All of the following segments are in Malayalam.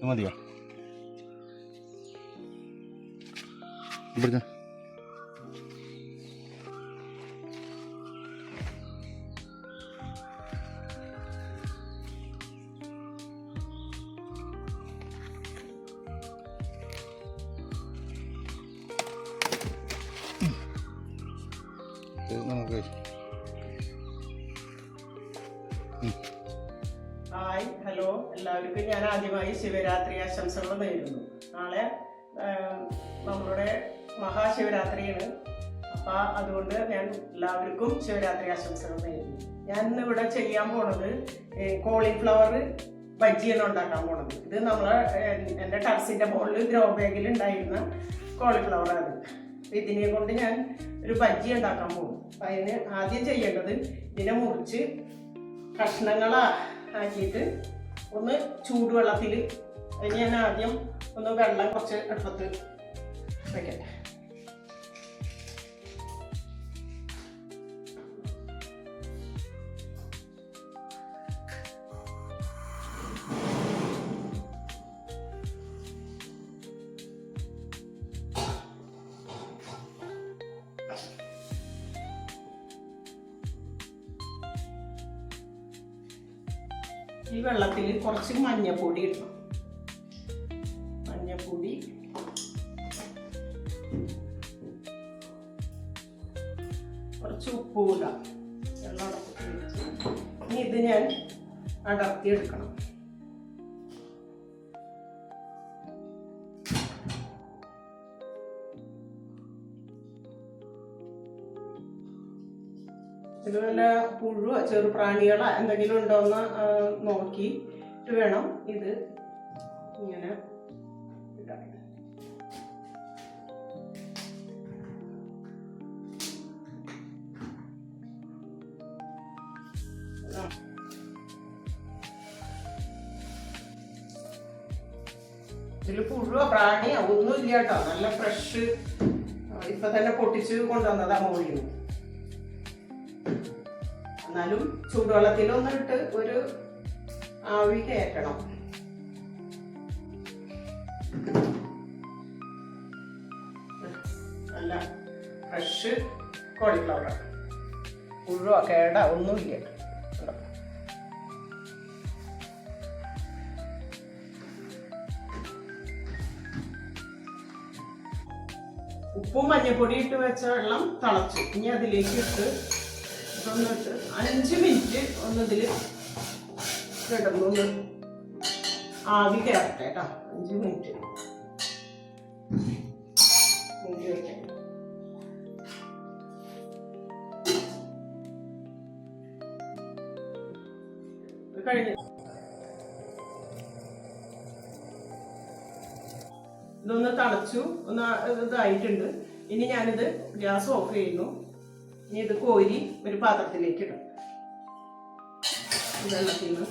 ഇത് മതിയോ ഇവിടുത്തെ ഇത് നമുക്ക് ഹായ് ഹലോ എല്ലാവർക്കും ഞാൻ ആദ്യമായി ശിവരാത്രി ആശംസകൾ നേരുന്നു. നാളെ നമ്മളുടെ മഹാശിവരാത്രിയാണ്. അപ്പം അതുകൊണ്ട് ഞാൻ എല്ലാവർക്കും ശിവരാത്രി ആശംസകൾ നേരുന്നു. ഞാൻ ഇന്ന് ഇവിടെ ചെയ്യാൻ പോണത് കോളിഫ്ലവർ ബജ്ജിയാണ് ഉണ്ടാക്കാൻ പോണത്. ഇത് നമ്മളെ എന്റെ ടർസിന്റെ മുകളിൽ ഗ്രോ ബാഗിൽ ഉണ്ടായിരുന്ന കോളിഫ്ലവറാണ് ഇതിനെ കൊണ്ട് ഞാൻ ഒരു ബജ്ജി ഉണ്ടാക്കാൻ പോകും അപ്പം അതിന് ആദ്യം ചെയ്യേണ്ടത് ഇതിനെ മുറിച്ച് കഷ്ണങ്ങളാ ആക്കിയിട്ട് ഒന്ന് ചൂടുവെള്ളത്തിൽ ഞാൻ ആദ്യം ഒന്ന് വെള്ളം കുറച്ച് അടുപ്പത്ത് വെക്കട്ടെ. ഈ വെള്ളത്തിൽ കുറച്ച് മഞ്ഞപ്പൊടി ഇടണം. മഞ്ഞപ്പൊടി. കുറച്ച് ഉപ്പ് വെള്ളം ഇനി ഇത് ഞാൻ അടർത്തി എടുക്കണം ഇത് വല്ല പുഴുവോ ചെറുപ്രാണികളോ എന്തെങ്കിലും നോക്കി നോക്കിയിട്ട് വേണം ഇത് ഇങ്ങനെ ഇടാൻ ആ. ഇതിൽ പുഴുവോ പ്രാണിയോ ഒന്നും ഇല്ല കേട്ടോ നല്ല ഫ്രഷ് ഇപ്പൊ തന്നെ പൊട്ടിച്ച് കൊണ്ടുവന്നതാ മോളിൽ എന്നാലും ചൂടുവെള്ളത്തിലൊന്നിട്ട് ഒരു ആവി കയറ്റണം. നല്ല ഫ്രഷ് കോളിഫ്ലവർ പുഴുവോ കേട ഒന്നുമില്ല? ഉപ്പും മഞ്ഞപ്പൊടി ഇട്ട് വെച്ച വെള്ളം തിളച്ചു. ഇനി അതിലേക്ക് ഇട്ട് ഇതൊന്നിട്ട് അഞ്ച് മിനിറ്റ് ഒന്നതിൽ കിടന്നു ആവി കയറട്ടെ കേട്ടോ. അഞ്ച് മിനിറ്റ്. കഴിഞ്ഞു. ഇതൊന്ന് തളച്ചു ഒന്ന് ഇതായിട്ടുണ്ട്. ഇനി ഞാനിത് ഗ്യാസ് ഓഫ് ചെയ്യുന്നു. ഇനി ഇത് കോരി ഒരു പാത്രത്തിലേക്ക് ഇടും. വെള്ളത്തിൽ നിന്ന്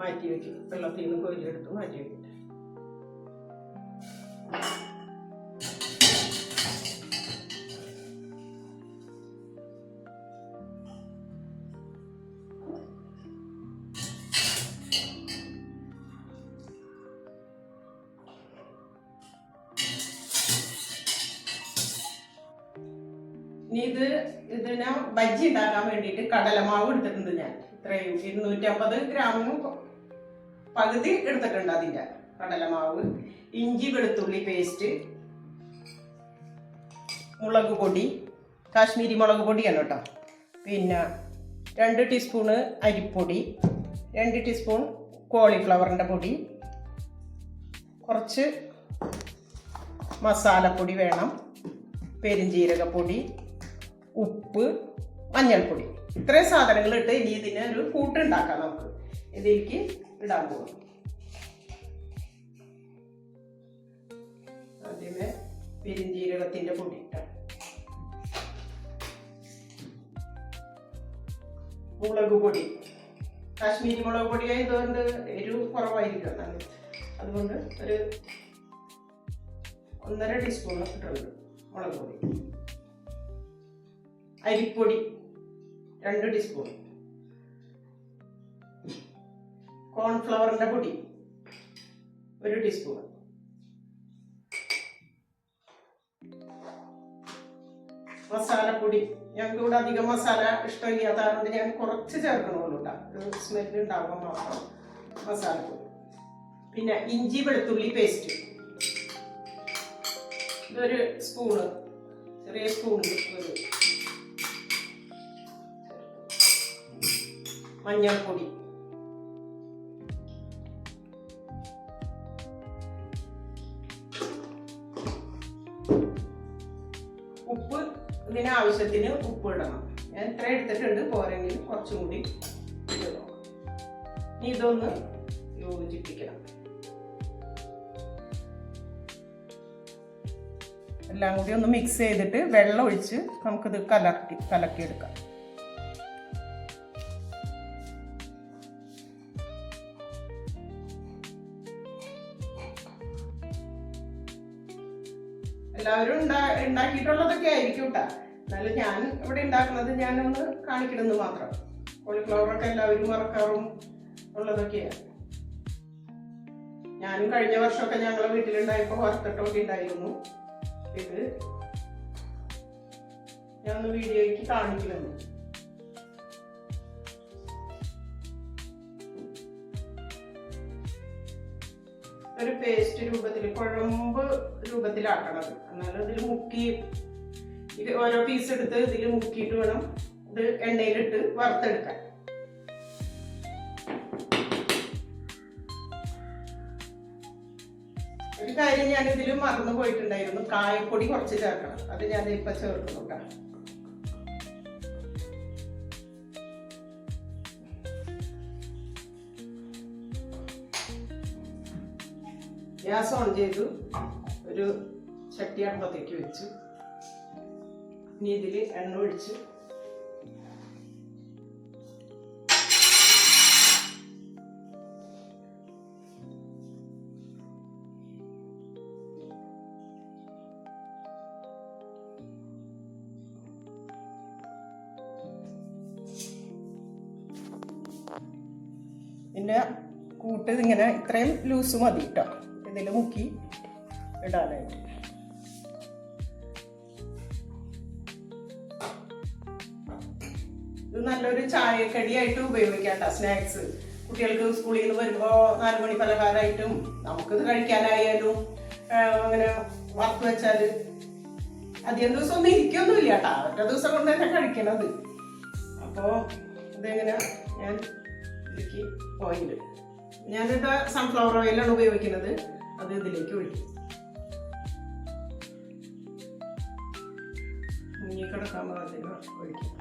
മാറ്റി വെക്കും. വെള്ളത്തിൽ നിന്ന് കോരി എടുത്ത് മാറ്റി വെക്കും. ഇത് ഇതിനെ ബജ്ജി ഉണ്ടാക്കാൻ വേണ്ടിയിട്ട് കടലമാവ് എടുത്തിട്ടുണ്ട് ഞാൻ. ഇത്രയും ഇരുന്നൂറ്റമ്പത് ഗ്രാമിന് പകുതി എടുത്തിട്ടുണ്ട് അതിന്റെ കടലമാവ്. ഇഞ്ചി വെളുത്തുള്ളി പേസ്റ്റ് മുളക് പൊടി കാശ്മീരി മുളക് പൊടിയാണ് കേട്ടോ. പിന്നെ രണ്ട് ടീസ്പൂണ് അരിപ്പൊടി രണ്ട് ടീസ്പൂൺ കോളിഫ്ലവറിന്റെ പൊടി കുറച്ച് മസാലപ്പൊടി വേണം പെരിഞ്ജീരകപ്പൊടി ഉപ്പ് മഞ്ഞൾപ്പൊടി. ഇത്രയും സാധനങ്ങൾ ഇട്ട് ഇനി ഇതിന് ഒരു കൂട്ടുണ്ടാക്കാം നമുക്ക്. ഇതിലേക്ക് ഇടാൻ പോകും ആദ്യമേ പെരിഞ്ചീരകത്തിന്റെ പൊടി ഇട്ടാം. മുളക് പൊടി. കാശ്മീരി മുളക് പൊടി ആയതുകൊണ്ട് എരിവ് കുറവായിരിക്കും നല്ല അതുകൊണ്ട് ഒരു ഒന്നര ടീസ്പൂൺ ഇട്ടിട്ടുണ്ട് മുളക് പൊടി. അരിപ്പൊടി രണ്ട് ടീസ്പൂൺ കോൺഫ്ലവറിന്റെ പൊടി ഒരു ടീസ്പൂൺ മസാലപ്പൊടി. ഞങ്ങൾക്ക് ഇവിടെ അധികം മസാല ഇഷ്ടമില്ലാത്തതുകൊണ്ട് ഞാൻ കുറച്ച് ചേർക്കണമല്ലോ കേട്ടോ സ്മെല്ല് ഉണ്ടാകുമ്പോൾ മാത്രം മസാലപ്പൊടി. പിന്നെ ഇഞ്ചി വെളുത്തുള്ളി പേസ്റ്റ് ഇതൊരു സ്പൂണ് ചെറിയ സ്പൂണിൽ ഒരു മഞ്ഞൾപ്പൊടി. ഉപ്പ് ഇതിന് ആവശ്യത്തിന് ഉപ്പ് ഇടണം ഞാൻ ഇത്ര എടുത്തിട്ടുണ്ട്. പോരെങ്കിൽ കുറച്ചും കൂടി ഇടണം. ഇതൊന്ന് യോജിപ്പിക്കണം. എല്ലാം കൂടി ഒന്ന് മിക്സ് ചെയ്തിട്ട് വെള്ളം ഒഴിച്ച് നമുക്കിത് കലർത്തി കലക്കിയെടുക്കാം. എല്ലാവരും ഉണ്ടാ ഉണ്ടാക്കിയിട്ടുള്ളതൊക്കെ ആയിരിക്കും കേട്ടോ എന്നാലും ഞാൻ ഇവിടെ ഉണ്ടാക്കുന്നത് ഞാനൊന്ന് കാണിക്കണമെന്ന് മാത്രം. കോളിഫ്ലവറൊക്കെ എല്ലാവരും മറക്കാറും ഉള്ളതൊക്കെയാണ് ഞാനും കഴിഞ്ഞ വർഷമൊക്കെ ഞങ്ങളെ വീട്ടിലുണ്ടായപ്പോൾ വറുത്തിട്ടൊക്കെ ഉണ്ടായിരുന്നു. ഇത് ഞാൻ ഒന്ന് വീഡിയോയ്ക്ക് കാണിക്കുന്നു ഒരു പേസ്റ്റ് രൂപത്തിൽ കുഴമ്പ് രൂപത്തിലാക്കണത് എന്നാലും ഇതിൽ മുക്കി ഇത് ഓരോ പീസ് എടുത്ത് ഇതിൽ മുക്കിയിട്ട് വേണം ഇത് എണ്ണയിലിട്ട് വറുത്തെടുക്കാൻ. ഒരു കാര്യം ഞാൻ ഇതിൽ മറന്നു പോയിട്ടുണ്ടായിരുന്നു കായപ്പൊടി കുറച്ച് ചേർക്കണം. അത് ഞാൻ ഇപ്പൊ ചേർക്കുന്നു ഗ്യാസ് ഓൺ ചെയ്തു. ഒരു ചട്ടി വെച്ചു. ഇനി ഇതിൽ എണ്ണ ഒഴിച്ച്. പിന്നെ കൂട്ട് ഇങ്ങനെ ഇത്രയും ലൂസ് മതി കേട്ടോ ഇതിൽ മുക്കി ഇടാനായിട്ട്. ഇത് നല്ലൊരു ചായക്കടിയായിട്ട് ഉപയോഗിക്കാണ്ട സ്നാക്സ്. കുട്ടികൾക്ക് സ്കൂളിൽ നിന്ന് വരുമ്പോൾ നാല് മണി പലഹാരമായിട്ടും നമുക്കിത് കഴിക്കാനായാലും അങ്ങനെ വറുത്ത് വെച്ചാൽ അധികം ദിവസം ഒന്നും ഇരിക്കൊന്നുമില്ല കേട്ടോ ഒറ്റ ദിവസം കൊണ്ട് തന്നെ കഴിക്കണത്. അപ്പോൾ ഇതെങ്ങനെ ഞാൻ ഇതിലേക്ക് പോയിന്റ് ഞാനിത് സൺഫ്ലവർ ഓയിലാണ് ഉപയോഗിക്കുന്നത്. അത് ഇതിലേക്ക് ഒഴിക്കും. മുങ്ങിക്കിടക്കാൻ പാകത്തിന് ഒഴിക്കും.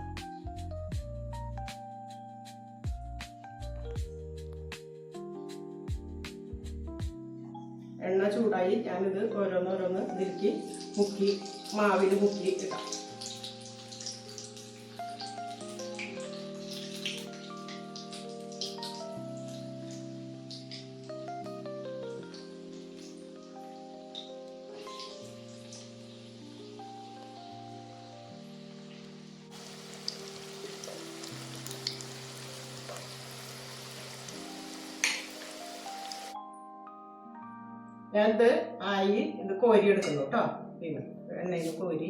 എണ്ണ ചൂടായി ഞാനിത് ഓരോന്നോരോന്ന് ഇതിലേക്ക് മുക്കി മാവിൽ മുക്കി ഇടാം. ഞാനിത് ആയി ഇത് കോരി എടുക്കുന്നു കേട്ടോ. എണ്ണയിൽ കോരി.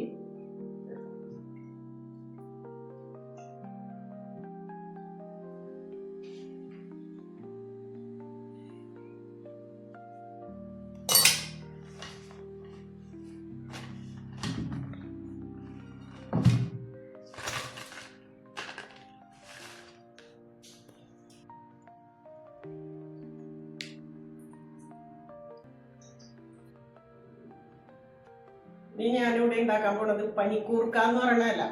ഇനി ഞാനിവിടെ ഉണ്ടാക്കാൻ പോണത് പനിക്കൂർക്ക എന്ന് പറയണല്ല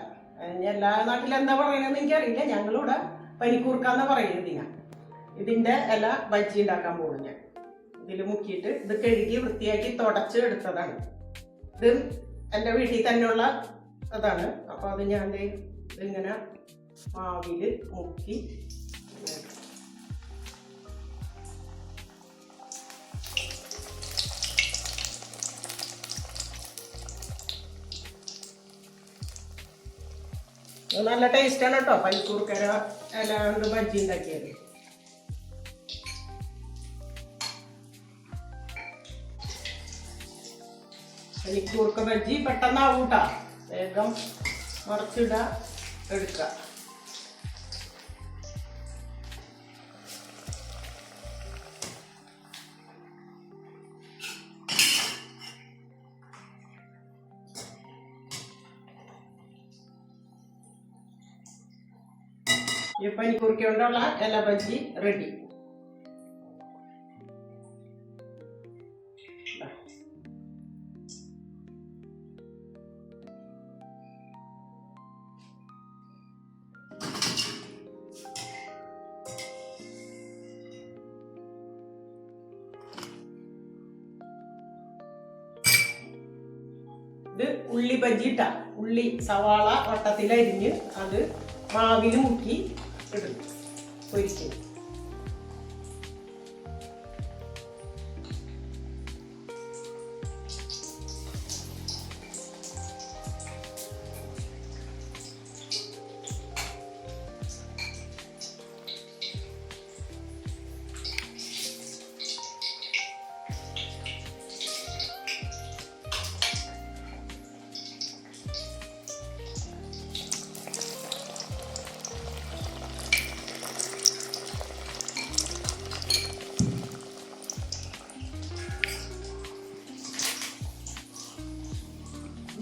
അതിന് എല്ലാ നാട്ടിലും എന്താ പറയണെന്ന് എനിക്കറിയില്ല. ഞങ്ങളിവിടെ പനിക്കൂർക്ക എന്ന് പറയുന്നത് ഞാൻ ഇതിന്റെ ഇല ബജ്ജി ഉണ്ടാക്കാൻ പോകും ഞാൻ. ഇതിൽ മുക്കിയിട്ട് ഇത് കഴുകി വൃത്തിയാക്കി തുടച്ച് എടുത്തതാണ്. ഇത് എന്റെ വീട്ടിൽ തന്നെയുള്ള അതാണ് അപ്പോൾ അത് ഞാൻ ഇതിങ്ങനെ മാവിൽ മുക്കി നല്ല ടേസ്റ്റ് ആണ് കേട്ടോ പനിക്കൂർക്കര അല്ലാണ്ട് ബജ്ജി ഉണ്ടാക്കിയത്? പനിക്കൂർക്ക ബജ്ജി പെട്ടെന്നാവൂട്ടാ. വേഗം മറച്ചിടുക എടുക്കാം. ഈ പനിക്കുറുക്കി കൊണ്ടുള്ള ഇല ബജി റെഡി ഇത് ഉള്ളി ബജിട്ട ഉള്ളി സവാള വട്ടത്തിലരിഞ്ഞ് അത് മാവിൽ മുക്കി ഇടും പൊരിക്കും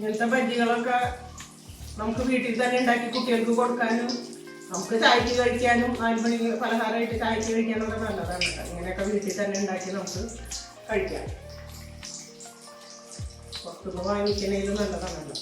ഇങ്ങനത്തെ ബജ്ജികളൊക്കെ നമുക്ക് വീട്ടിൽ തന്നെ ഉണ്ടാക്കി കുട്ടികൾക്ക് കൊടുക്കാനും നമുക്ക് ചായക്ക് കഴിക്കാനും നാലുമണി പലഹാരമായിട്ട് ചായക്ക് കഴിക്കാനൊക്കെ നല്ലതാണ്. ഇങ്ങനെയൊക്കെ വീട്ടിൽ തന്നെ ഉണ്ടാക്കി നമുക്ക് കഴിക്കാം പുറത്തുനിന്ന് വാങ്ങിക്കണേലും നല്ലതാണല്ലോ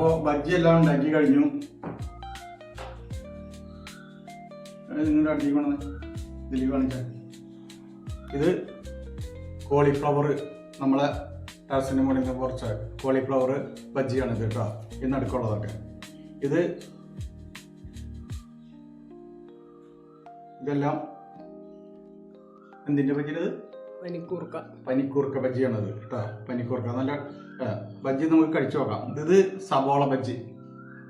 അപ്പോ ബജ്ജി എല്ലാം ഉണ്ടാക്കി കഴിഞ്ഞു. നിങ്ങളുടെ അടുത്തേക്ക് ഇതിലേക്ക് കാണിക്കാൻ ഇത് കോളിഫ്ലവർ നമ്മളെ ടാസിന് മുകളിൽ കുറച്ച് കോളിഫ്ലവർ ബജ്ജിയാണ് ഇത് കേട്ടോ. ഇന്ന് അടുക്കുള്ളതൊക്കെ ഇത് ഇതെല്ലാം എന്തിന്റെ ബജ്ജിയത് പനിക്കൂർക്ക. പനിക്കൂർക്ക ബജ്ജിയാണത് കേട്ടോ. പനിക്കൂർക്ക. നല്ല ബജ്ജി നമുക്ക് കഴിച്ചു നോക്കാം. ഇത് സബോള ബജ്ജി.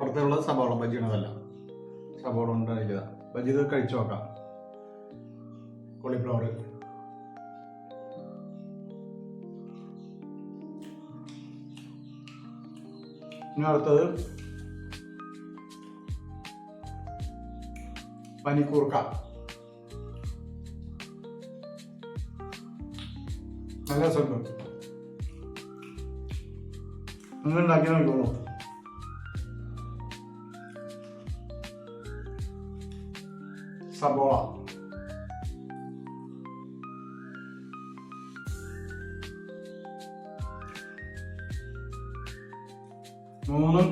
പുറത്തുള്ളത് സബോള ബജ്ജിയാണ് അതല്ല സബോള ഉണ്ടാക്കിയതാ ബജ്ജി ഇത് കഴിച്ചു നോക്കാം. കോളിഫ്ലവർ. ഇനി അടുത്തത് പനിക്കൂർക്ക. നല്ല രസമുണ്ട്. നിങ്ങൾ ഉണ്ടാക്കി നോക്കിക്കോളൂ സബോള. മൂന്നും